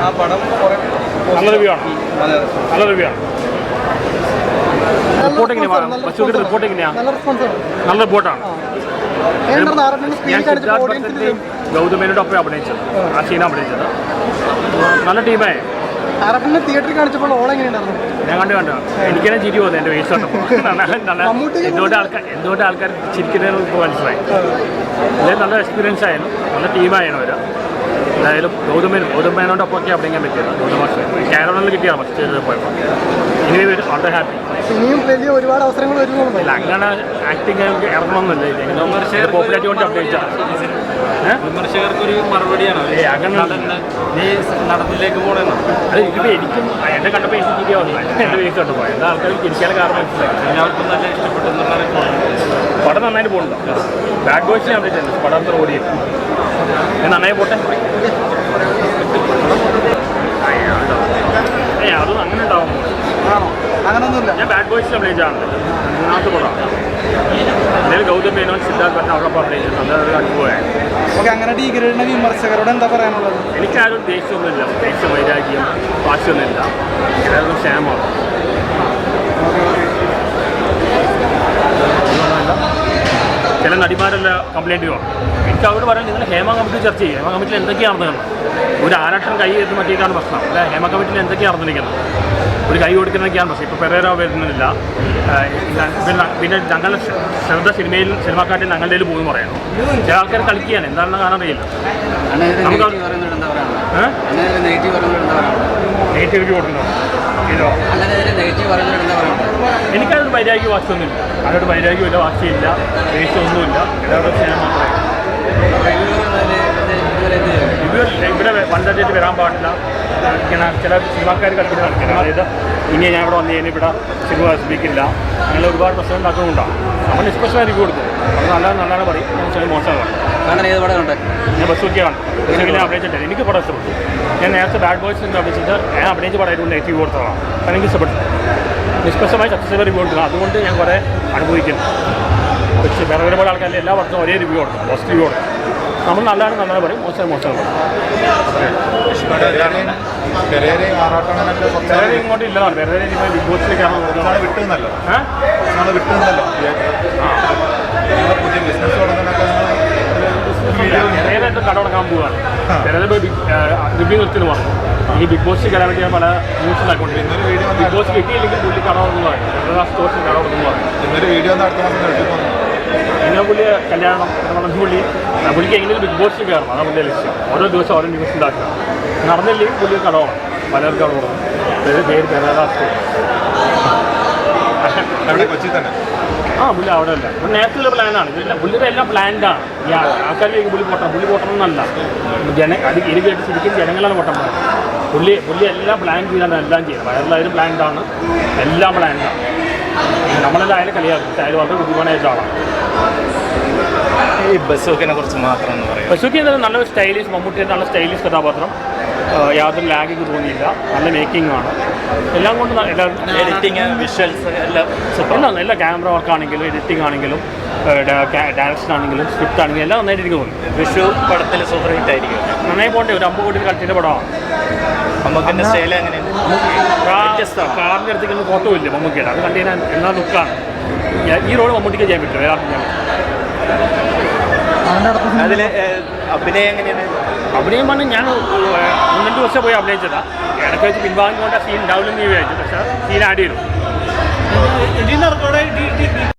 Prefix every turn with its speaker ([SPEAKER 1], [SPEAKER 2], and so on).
[SPEAKER 1] ആ പടം
[SPEAKER 2] നല്ല റിവ്യൂ ആണ്. നല്ല റിവ്യൂ ആണ്. റിപ്പോർട്ട് എങ്ങനെയാണ് ബസൂക്കിന്റെ റിപ്പോർട്ട് എങ്ങനെയാണ്
[SPEAKER 3] നല്ല
[SPEAKER 2] റിപ്പോർട്ടാണ്. ഞാൻ സിദ്ധാർത്ഥ് ഗൗതമേനോട് ഒപ്പം അഭിനയിച്ചത്. ആ. സീനാണ് അഭിനയിച്ചത്. നല്ല ടീമായി
[SPEAKER 3] തിയേറ്ററിൽ കാണിച്ചപ്പോൾ
[SPEAKER 2] ഞാൻ കണ്ടു കണ്ടു. എനിക്ക് തന്നെ ചിരി പോകുന്നത് എന്റെ വേസ്റ്റ് എന്തുകൊണ്ട് ആൾക്കാർ എന്തുകൊണ്ട് ആൾക്കാർ ചിരിക്കുന്നതെന്ന് ഇപ്പോൾ മനസ്സിലായി. നല്ല എക്സ്പീരിയൻസ് ആയിരുന്നു. നല്ല ടീമായിരുന്നു അവർ എന്തായാലും ഗൗതമേനും ഗൗതമേനോടൊപ്പം ഒക്കെ അഭിനയിക്കാൻ പറ്റിയത് ഗൗതം മാസ്റ്റർ കിട്ടിയാൽ കിട്ടിയാണ് ഫസ്റ്റ് പോയപ്പോൾ ഇനി വളരെ ഹാപ്പി
[SPEAKER 3] ഇനിയും വലിയ ഒരുപാട് അവസരങ്ങൾ വരുന്നുണ്ടോ
[SPEAKER 2] അല്ല അങ്ങനെ ആക്ടിങ് ഇറങ്ങണമെന്നില്ല പോപ്പുലാരിറ്റി കൊണ്ട് അപ്ഡേറ്റ് ഏഹ്
[SPEAKER 1] വിമർശകർക്ക് ഒരു മറുപടിയാണ്? നീ നടത്തിലേക്ക് പോകണം
[SPEAKER 2] അത് ഇതിപ്പോൾ എനിക്കും എന്നെ കണ്ടപ്പോൾ എനിക്ക് ചിരിയാ വന്നത് എന്റെ വേസ്റ്റ് കണ്ടപ്പോൾ എന്താ ആൾക്കാർ ചിരിക്കാനുള്ള കാരണം
[SPEAKER 1] എല്ലാവർക്കും നല്ല ഇഷ്ടപ്പെട്ടു എന്നുള്ള
[SPEAKER 2] പടം നന്നായിട്ട് പോകുന്നുണ്ടോ. ബാഡ് ബോയ്സിനെ അപ്ഡേറ്റ് പടം അത്ര ഓടി നന്നായി പോട്ടെ. ഏ അത് അങ്ങനെ ഉണ്ടാവും.
[SPEAKER 3] ആണോ? അങ്ങനൊന്നുമില്ല
[SPEAKER 2] ഞാൻ ബാഡ് ബോയ്സിൽ അപ്ഡേറ്റ് ആണ് മൂന്നാമത്തെ പടമാണ് എന്തായാലും ഗൗതം മേനോൻ സിദ്ധാർത്ഥ അവിടെ അപ്ഡേറ്റ് അനുഭവമാണ്
[SPEAKER 3] ഓക്കെ അങ്ങനെ ഡീഗ്രേഡിനെ വിമർശകരോട് എന്താ പറയാനുള്ളത്?
[SPEAKER 2] എനിക്കാരും ദേഷ്യമൊന്നുമില്ല ദേഷ്യ വൈരാഗ്യം വാശിയൊന്നുമില്ല. എല്ലാവരും ക്ഷേമമാണ്. ചില നടിമാരെല്ലാം കംപ്ലൈന്റ് ചെയ്യുക എനിക്ക് അവരോട് പറയാൻ നിങ്ങൾ ഹേമ കമ്മിറ്റി ചർച്ച ചെയ്യും. ഹേമ കമ്മിറ്റിയിൽ എന്തൊക്കെയാണ് നടന്നത്? ഒരു ആരാക്ഷണം കൈ എത്തി മറ്റേക്കാണ് പ്രശ്നം. അല്ല ഹേമ കമ്മിറ്റിയിൽ എന്തൊക്കെയാണ് നടന്നിരിക്കുന്നത്? ഒരു കൈ കൊടുക്കുന്നതൊക്കെയാണ് പ്രശ്നം. ഇപ്പോൾ പെരേര വരുന്നില്ല. പിന്നെ ഞങ്ങൾ ഞങ്ങളുടെ ശ്ര- ശ്രദ്ധ സിനിമയിൽ സിനിമാക്കാട്ടിൽ ഞങ്ങളുടെ കയ്യിൽ പോകുന്നു പറയുന്നു ചില ആൾക്കാർ കളിക്കുകയാണ്. എന്താണെന്ന് കാണാൻ അറിയില്ല.
[SPEAKER 1] നെഗറ്റീവ് പറയുന്നത്
[SPEAKER 2] എനിക്കതൊരു വൈരാഗ്യ വാശിയൊന്നുമില്ല. അതിനോട് വൈരാഗ്യമില്ല വാശിയില്ല ദേഷ്യമൊന്നുമില്ല. എല്ലാവരുടെ സ്നേഹം മാത്രമേ ഇവിടെ വണ്ടത്തേക്ക് വരാൻ പാടില്ല. ഇങ്ങനെ ചില സിനിമാക്കാർ കളിക്കുന്ന കളിക്കണം അതായത് ഇനി ഞാൻ ഇവിടെ വന്നു കഴിഞ്ഞാൽ ഇവിടെ സിനിമ സ്പീക്കില്ല അങ്ങനെ ഒരുപാട് പ്രശ്നം ഉണ്ടാക്കുന്നുണ്ടാവും നമ്മൾ നിഷ്പക്ഷമായി റിവ്യൂ കൊടുക്കും അത് നല്ല നല്ലതാണ് പറയും. മോശമാണ്. ഞാൻ ബസ് നോക്കിയാണ് ഞാൻ അഭിനയിച്ചിട്ടില്ല. എനിക്ക് പടം ഇഷ്ടപ്പെട്ടു. ഞാൻ നേരത്തെ ബാഡ് ബോയ്സ് എന്ന് അഭിച്ചത് ഞാൻ അഭിനയിച്ച പടമായിട്ട് നെഗറ്റീവ് കൊടുത്തതാണ് അത് എനിക്ക് ഇഷ്ടപ്പെട്ടു. നിഷ്പക്ഷമായി സക്സസ് റിവ്യൂ കൊടുക്കുക അതുകൊണ്ട് ഞാൻ കുറേ അനുഭവിക്കുന്നു. പക്ഷേ വേറെ ഒരുപാട് ആൾക്കാരിൽ എല്ലാ വർഷവും ഒരേ റിവ്യൂ കൊടുക്കും ഫസ്റ്റ് റിവ്യൂ കൊടുക്കും. നമ്മൾ നല്ലതാണ് നല്ലത് പറയും മോശം മോശം വേറെ ഇങ്ങോട്ട് ഇല്ലതാണ്. വേറെ ഇനിയിപ്പോൾ ബിഗ് ബോസിലേക്കാണ്
[SPEAKER 4] വിട്ടുന്നല്ലോ വിട്ടുന്നല്ലോ പുതിയ ബിസിനസ്
[SPEAKER 2] കട തുടങ്ങാൻ പോവുകയാണ് വേറെ റിവ്യൂ നിർത്തിന്ന് പറഞ്ഞു. ഈ ബിഗ് ബോസ് വേണ്ടി ഞാൻ പല ന്യൂസ് നടക്കൊണ്ടിരിക്കുന്നത് ബിഗ് ബോസ് കിട്ടിയില്ലെങ്കിൽ പുള്ളി കട തുറന്നു പറയും വേറെ സ്റ്റോർസിൽ പറയും
[SPEAKER 4] ഇന്നൊരു വീഡിയോ വന്നു.
[SPEAKER 2] ഇങ്ങനെ പുള്ളി കല്യാണം നടന്ന പുള്ളി പുള്ളിക്ക് എങ്ങനെയും ബിഗ് ബോസ് കയറണം. അതാണ് പുള്ളിയുടെ ലക്ഷ്യം. ഓരോ ദിവസം ഓരോ ന്യൂസ് ഉണ്ടാക്കുക. നടന്നില്ലെങ്കിൽ പുള്ളി കടമാണ് പലർക്കും കട തുടങ്ങും പേര് പേര് പേരാ
[SPEAKER 4] കൊച്ചി തന്നെ.
[SPEAKER 2] ആ പുള്ളി അവിടെ അല്ല. നേരത്തെ പ്ലാനാണ് ഇതില്ല പുള്ളിയുടെ എല്ലാം പ്ലാൻഡാണ് ഈ ആൾക്കാരിലേക്ക് പുള്ളി പൊട്ടണം. പുള്ളി പൊട്ടണം എന്നല്ല. ജന അത് ഇരുകേട്ട് ശരിക്കും ജനങ്ങളാണ് പൊട്ടം പുള്ളി പുള്ളി എല്ലാം പ്ലാൻ ചെയ്താണ് എല്ലാം ചെയ്യുന്നത് വയറിലായാലും പ്ലാൻഡാണ് എല്ലാം പ്ലാൻഡാണ് നമ്മളെല്ലാം അയാളെ കളിയാക്കും. അയാൾ വളരെ ബുദ്ധിമാനായിട്ടുള്ള ആളാണ്
[SPEAKER 4] ഈ ബസ്സൊക്കെ കുറിച്ച് മാത്രം
[SPEAKER 2] ബസുക്കി എന്നാൽ നല്ല സ്റ്റൈലിഷ് മമ്മൂട്ടിയുടെ നല്ല സ്റ്റൈലിഷ് കഥാപാത്രം. യാതൊരു ലാഗിങ് തോന്നിയില്ല നല്ല മേക്കിംഗ് ആണ്. എല്ലാം കൊണ്ട് എല്ലാം
[SPEAKER 4] എഡിറ്റിങ് വിഷ്വൽസ് എല്ലാം
[SPEAKER 2] എല്ലാം എല്ലാ ക്യാമറ വർക്ക് ആണെങ്കിലും എഡിറ്റിംഗ് ആണെങ്കിലും ഡയറക്ഷൻ ആണെങ്കിലും സ്ക്രിപ്റ്റ് ആണെങ്കിലും എല്ലാം നന്നായിട്ട് എനിക്ക്
[SPEAKER 4] വിഷു പടത്തിൽ സൂപ്പർ ഹിറ്റ് ആയിരിക്കും.
[SPEAKER 2] നന്നായി പോകണ്ടേ ഒരു അമ്പത് കോടി കളിച്ചിന്റെ പടമാണ്.
[SPEAKER 4] സ്റ്റൈൽ വ്യത്യസ്തമാണ്.
[SPEAKER 2] കാറിന്റെ അടുത്തേക്ക് ഫോട്ടോ ഇല്ല മമ്മൂക്കിയുടെ അത് കണ്ടു കഴിഞ്ഞാൽ എന്നാ ലുക്കാണ് ഈ റോഡ് മമ്മൂട്ടിക്ക് ചെയ്യാൻ പറ്റും വേറെ
[SPEAKER 4] അതിൽ അഭിനയം എങ്ങനെയാണ്?
[SPEAKER 2] അഭിനയം പറഞ്ഞാൽ ഞാൻ ഒന്ന് രണ്ട് വർഷം പോയി അഭിനയിച്ചതാണ് ഇടയ്ക്ക് വെച്ച് പിൻവാങ്ങിക്കൊണ്ട് സീൻ ഉണ്ടാവില്ലെന്ന് വിചാരിച്ചു പക്ഷേ സീൻ ആഡ് ചെയ്തു.